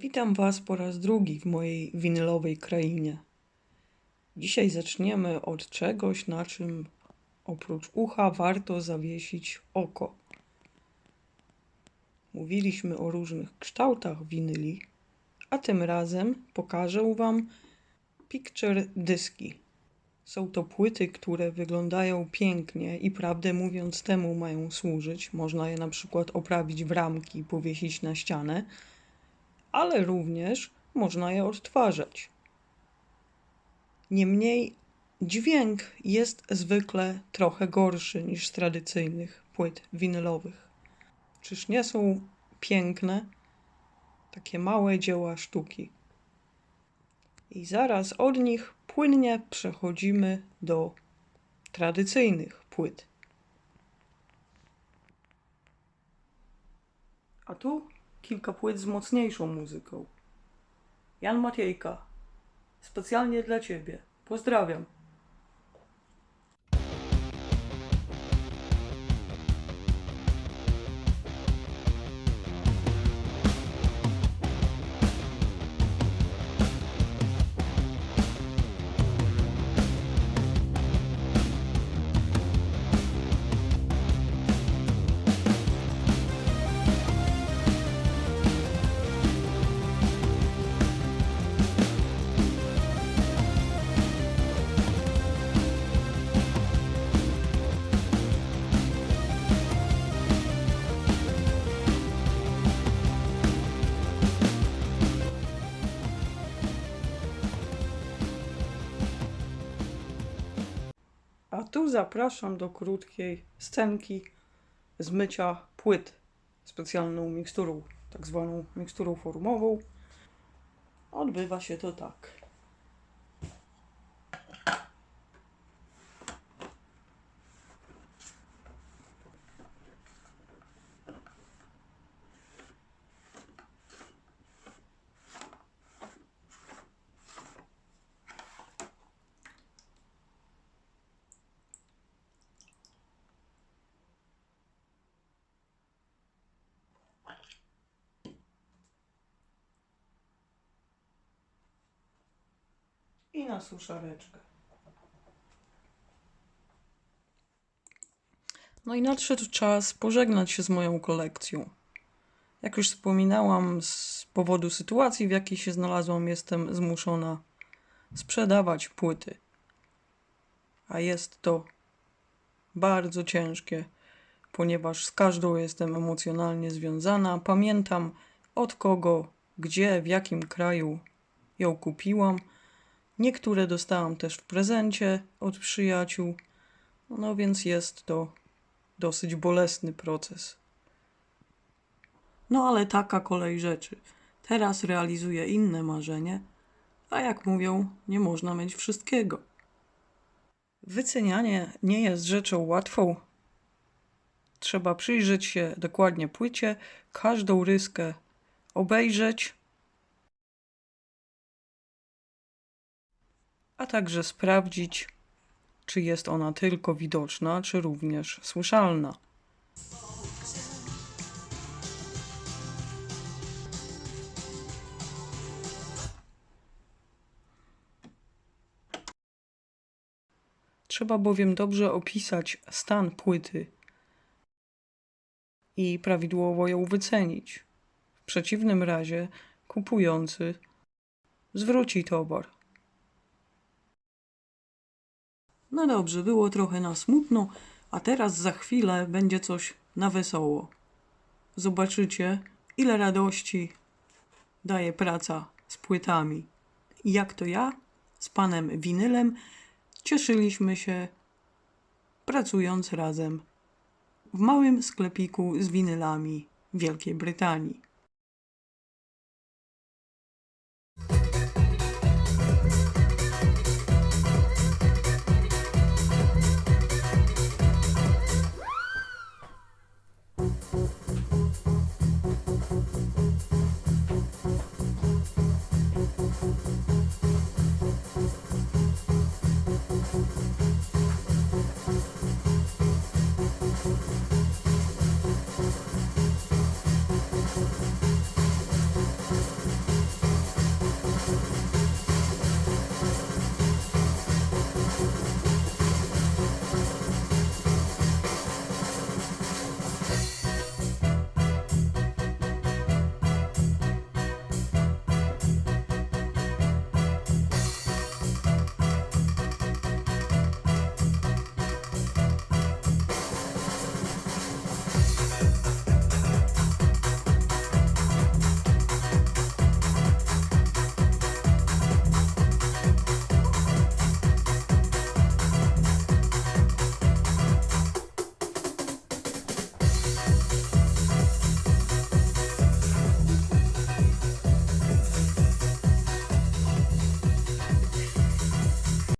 Witam Was po raz drugi w mojej winylowej krainie. Dzisiaj zaczniemy od czegoś, na czym oprócz ucha warto zawiesić oko. Mówiliśmy o różnych kształtach winyli, a tym razem pokażę Wam picture dyski. Są to płyty, które wyglądają pięknie i prawdę mówiąc temu mają służyć. Można je na przykład oprawić w ramki, powiesić na ścianę ale również można je odtwarzać. Niemniej dźwięk jest zwykle trochę gorszy niż z tradycyjnych płyt winylowych. Czyż nie są piękne? Takie małe dzieła sztuki. I zaraz od nich płynnie przechodzimy do tradycyjnych płyt. A tu kilka płyt z mocniejszą muzyką. Jan Maciejka. Specjalnie dla Ciebie. Pozdrawiam. Tu zapraszam do krótkiej scenki zmycia płyt specjalną miksturą, tak zwaną miksturą formową. Odbywa się to tak. Na suszareczkę. No i nadszedł czas pożegnać się z moją kolekcją. Jak już wspominałam, z powodu sytuacji, w jakiej się znalazłam, jestem zmuszona sprzedawać płyty. A jest to bardzo ciężkie, ponieważ z każdą jestem emocjonalnie związana. Pamiętam od kogo, gdzie, w jakim kraju ją kupiłam. Niektóre dostałam też w prezencie od przyjaciół, no więc jest to dosyć bolesny proces. No ale taka kolej rzeczy. Teraz realizuję inne marzenie, a jak mówią, nie można mieć wszystkiego. Wycenianie nie jest rzeczą łatwą. Trzeba przyjrzeć się dokładnie płycie, każdą ryskę obejrzeć, a także sprawdzić, czy jest ona tylko widoczna, czy również słyszalna. Trzeba bowiem dobrze opisać stan płyty i prawidłowo ją wycenić. W przeciwnym razie kupujący zwróci towar. No dobrze, było trochę na smutno, a teraz za chwilę będzie coś na wesoło. Zobaczycie, ile radości daje praca z płytami. I jak to ja z panem winylem cieszyliśmy się pracując razem w małym sklepiku z winylami Wielkiej Brytanii. Yeah.